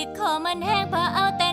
ที่คอมันแห้งเพราะเอาแต่